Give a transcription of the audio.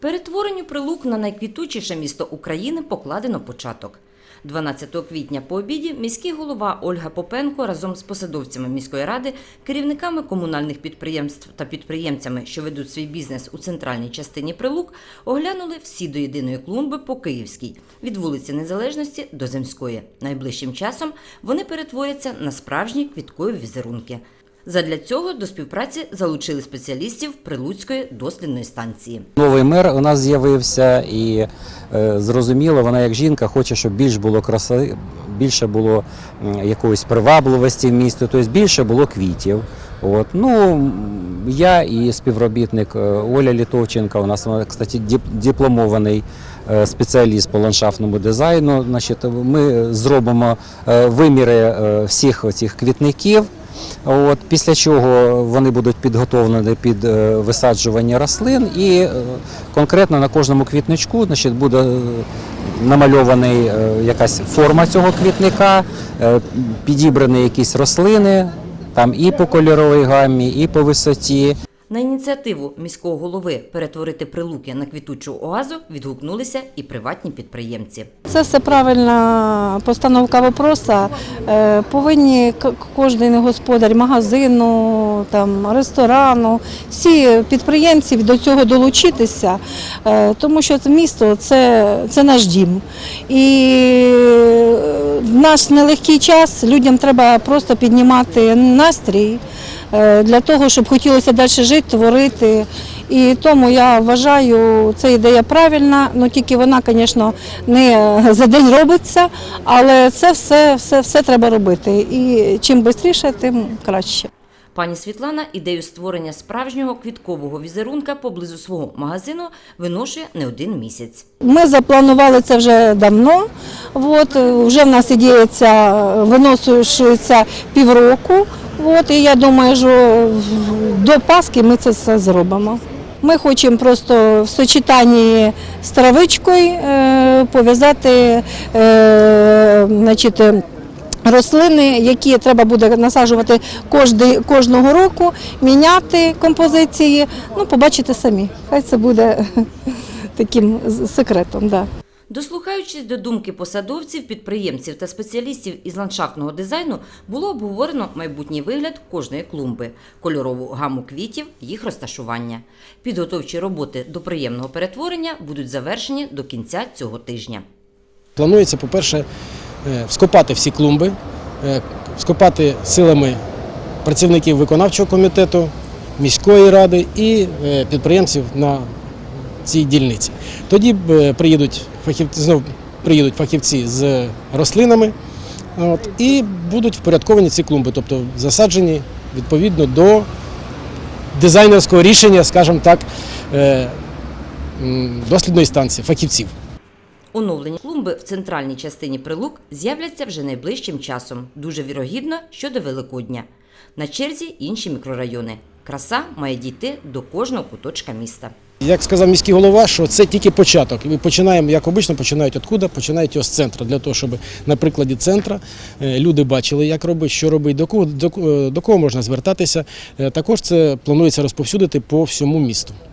Перетворенню Прилук на найквітучіше місто України покладено початок. 12 квітня по обіді міський голова Ольга Попенко разом з посадовцями міської ради, керівниками комунальних підприємств та підприємцями, що ведуть свій бізнес у центральній частині Прилук, оглянули всі до єдиної клумби по Київській від вулиці Незалежності до Земської. Найближчим часом вони перетворяться на справжні квіткові візерунки. Задля цього до співпраці залучили спеціалістів Прилуцької дослідної станції. Новий мер у нас з'явився, і е, зрозуміло, вона як жінка хоче, щоб більш було краси, більше було якоїсь привабливості в місті, тобто більше було квітів. От. Ну, я і співробітник е, Оля Літовченка, у нас вона, кстати, дипломований е, спеціаліст по ландшафтному дизайну. Значить, ми зробимо виміри всіх цих квітників. От, після чого вони будуть підготовлені під е, висаджування рослин, і е, конкретно на кожному квітничку значить, буде е, намальований е, якась форма цього квітника, підібрані якісь рослини, там і по кольоровій гамі, і по висоті. На ініціативу міського голови перетворити прилуки на квітучу оазу відгукнулися і приватні підприємці. Це все правильна постановка вопроса. Е, Повинні кожен господар магазину, там, ресторану, всі підприємці до цього долучитися, е, тому що це місто це, це наш дім. І в наш нелегкий час людям треба просто піднімати настрій е, для того, щоб хотілося далі жити, творити. І тому я вважаю, це ідея правильна, ну тільки вона, звісно, не за день робиться, але це все, все, все треба робити. І чим швидше, тим краще. Пані Світлана ідею створення справжнього квіткового візерунка поблизу свого магазину виношує не один місяць. Ми запланували це вже давно. От, е, вже в нас ідея ця виносується півроку. От, і я думаю, що до Пасхи ми це все зробимо. Ми хочемо просто в сочетанні з травичкою е, пов'язати е, значить, рослини, які треба буде насаджувати кожного року, міняти композиції. Ну, побачите самі. Хай це буде таким секретом. Да. Дослухаючись до думки посадовців, підприємців та спеціалістів із ландшафтного дизайну, було обговорено майбутній вигляд кожної клумби, кольорову гаму квітів, їх розташування. Підготовчі роботи до приємного перетворення будуть завершені до кінця цього тижня. Планується, по-перше, е, вскопати всі клумби, е, вскопати силами працівників виконавчого комітету, міської ради і е, підприємців на цій дільниці. Тоді приїдуть фахівці, знов приїдуть фахівці з рослинами от, і будуть впорядковані ці клумби, тобто засаджені відповідно до дизайнерського рішення, скажімо так, е, дослідної станції, фахівців. Оновлені клумби в центральній частині прилук з'являться вже найближчим часом. Дуже вірогідно, що до Великодня. На черзі інші мікрорайони. Краса має дійти до кожного куточка міста. Як сказав міський голова, що це тільки початок. Ми починаємо, як обично, починають откуда? Починають його з центру, для того, щоб на прикладі центра е, люди бачили, як робити, що робити, до кого, до, ко- до кого можна звертатися. Е, Також це планується розповсюдити по всьому місту.